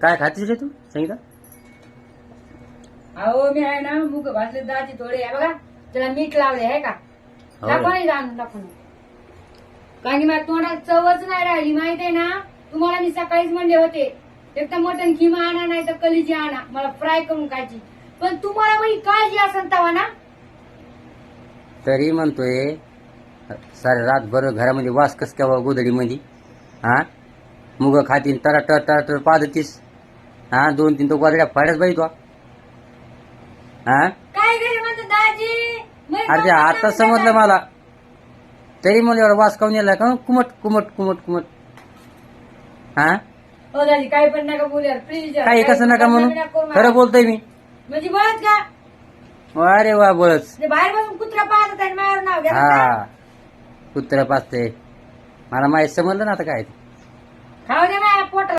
काय खातीस रे तू सांगितलं अहो मी आहे ना मुग भाजले दाती थोडे. आहे बघा त्याला मीठ लावले आहे का? नाही जाणून दाखवून कारण की माझ्या तोंडात चवच नाही राहिली माहीत आहे ना? तुम्हाला मी सकाळीच म्हणले होते एक तर मटन किमा आणा नाही तर कलीची आणा. मला फ्राय करून खायची. पण तुम्हाला मग काळजी असेल तवा ना? तरी म्हणतोय सारे रातभर घरामध्ये वास कस काय गोधडीमध्ये हा? मुग खातीन तरा टर टर टर पादतीस हा दोन तीन तो गोधड्या फाड्याच बाई तो. हा? काय घरी म्हणतो दाजी? मग अरे ते आता समजलं मला. तरी मला एवढा वास काऊन यायला का? कुमट कुमट कुमट कुमट. हा? हो दाजी काही पण नका बोलूया प्लीज काही कसं नका म्हणून खरं बोलतोय मी. म्हणजे बोलत का अरे वा बोलच म्हणजे बाहेर बसून कुत्रा पाहत आणि माझ्यावर नाव घ्या हा. कुत्र पाचते मला माहीत समजलं ना आता काय ते. खाऊ दे माझ्या पोटाला.